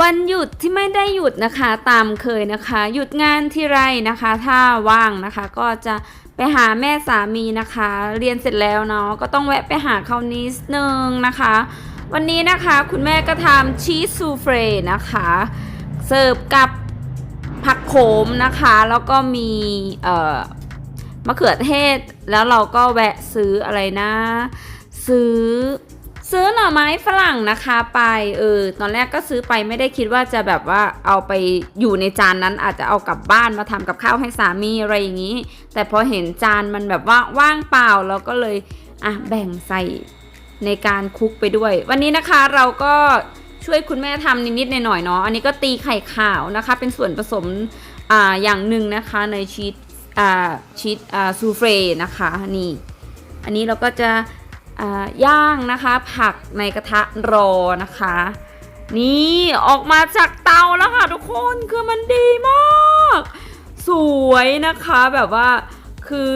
วันหยุดที่ไม่ได้หยุดนะคะตามเคยนะคะ หยุดงานที่ไรนะคะ ถ้าว่างนะคะ ก็จะไปหาแม่สามีนะคะ เรียนเสร็จแล้วเนาะก็ต้องแวะไปหาเขานิดนึงนะคะ วันนี้นะคะคุณแม่ก็ทำชีสซูเฟรนะคะเสิร์ฟกับผักโขมนะคะ แล้วก็มีเอ่อมะเขือเทศแล้วเราก็แวะซื้ออะไรนะ ซื้อ ซื้อหน่อไม้ฝรั่งนะคะไปเออตอนแรกก็ซื้อไปไม่ได้คิดว่าจะแบบว่าเอาไปอยู่ในจานนั้นอาจจะเอากลับบ้านมาทำกับข้าวให้สามีอะไรอย่างนี้ แต่พอเห็นจานมันแบบว่าว่างเปล่าเราก็เลยอะแบ่งใส่ในการคลุกไปด้วย วันนี้นะคะเราก็ช่วยคุณแม่ทำนิดๆหน่อยๆเนาะอันนี้ก็ตีไข่ขาวนะคะ เป็นส่วนผสมอ่าอย่างหนึ่งนะคะในชีสอ่าชีสอ่าซูเฟรนะคะนี่อันนี้เราก็จะ ย่างนะคะ ผักในกระทะรอนะคะ นี่ออกมาจากเตาแล้วค่ะทุกคนคือมันดีมาก สวยนะคะแบบว่าคือ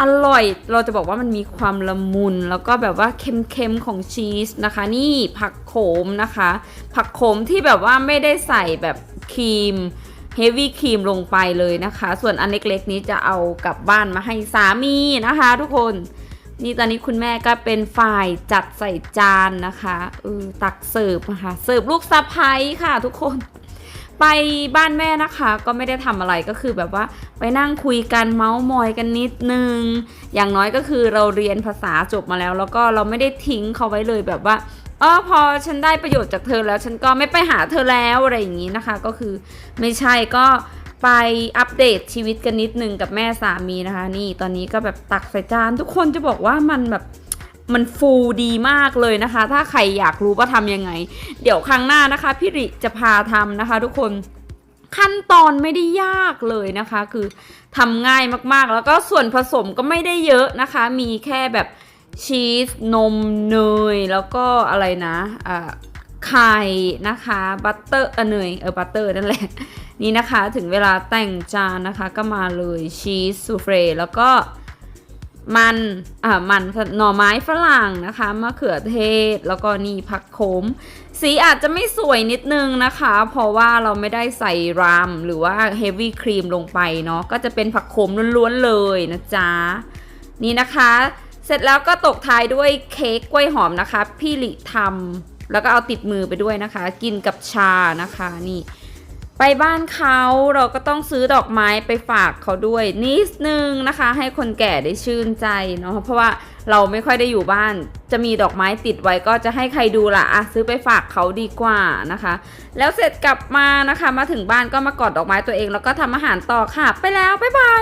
อร่อย เราจะบอกว่ามันมีความละมุน แล้วก็แบบว่าเค็มๆของชีสนะคะ นี่ผักโขมนะคะ ผักโขมที่แบบว่าไม่ได้ใส่แบบครีมเฮฟวี่ครีมลงไปเลยนะคะ ส่วนอันเล็กๆนี้จะเอากลับบ้านมาให้สามีนะคะทุกคน นี่ตอนนี้คุณแม่ก็เป็นฝ่ายจัดใส่จานนะคะเออตักเสิร์ฟนะคะเสิร์ฟลูกสะพ้ยค่ะทุกคน ไปบ้านแม่นะคะ ก็ไม่ได้ทำอะไรก็คือแบบว่าไปนั่งคุยกันเมาส์มอยกันนิดนึง อย่างน้อยก็คือเราเรียนภาษาจบมาแล้ว แล้วก็เราไม่ได้ทิ้งเขาไว้เลยแบบว่าเออพอฉันได้ประโยชน์จากเธอแล้วฉันก็ไม่ไปหาเธอแล้วอะไรอย่างนี้นะคะ ก็คือไม่ใช่ก็ ไปอัปเดตชีวิตกันนิดนึงกับแม่สามีนะคะ นี่ตอนนี้ก็แบบตักใส่จาน ทุกคนจะบอกว่ามันแบบมันฟูดีมากเลยนะคะ ถ้าใครอยากรู้ว่าทำยังไง เดี๋ยวครั้งหน้านะคะพี่ริจะพาทำนะคะ ทุกคนขั้นตอนไม่ได้ยากเลยนะคะ คือทำง่ายมากๆ แล้วก็ส่วนผสมก็ไม่ได้เยอะนะคะ มีแค่แบบชีสนมเนยแล้วก็อะไรนะอ่า ไข่นะคะบัตเตอร์เนยเออบัตเตอร์นั่นแหละ นี่นะคะถึงเวลาแต่งจานนะคะก็มาเลยชีสซูเฟรแล้วก็มันอ่ามันหน่อไม้ฝรั่งนะคะมะเขือเทศแล้วก็นี่ผักโขม สีอาจจะไม่สวยนิดนึงนะคะ เพราะว่าเราไม่ได้ใส่รามหรือว่าเฮฟวี่ครีมลงไปเนาะก็จะเป็นผักโขมล้วนๆเลยนะจ๊ะ นี่นะคะ เสร็จแล้วก็ตกท้ายด้วยเค้กกล้วยหอมนะคะ พี่หลิทำ แล้วก็เอาติดมือไปด้วยนะคะ กินกับชานะคะนี่ ไปบ้านเขาเราก็ต้องซื้อดอกไม้ไปฝากเขาด้วยนิดนึงนะคะ ให้คนแก่ได้ชื่นใจเนาะเพราะว่าเราไม่ค่อยได้อยู่บ้าน จะมีดอกไม้ติดไว้ก็จะให้ใครดูล่ะอะซื้อไปฝากเขาดีกว่านะคะ แล้วเสร็จกลับมานะคะ มาถึงบ้านก็มากอดดอกไม้ตัวเอง แล้วก็ทำอาหารต่อค่ะ ไปแล้วบ๊ายบาย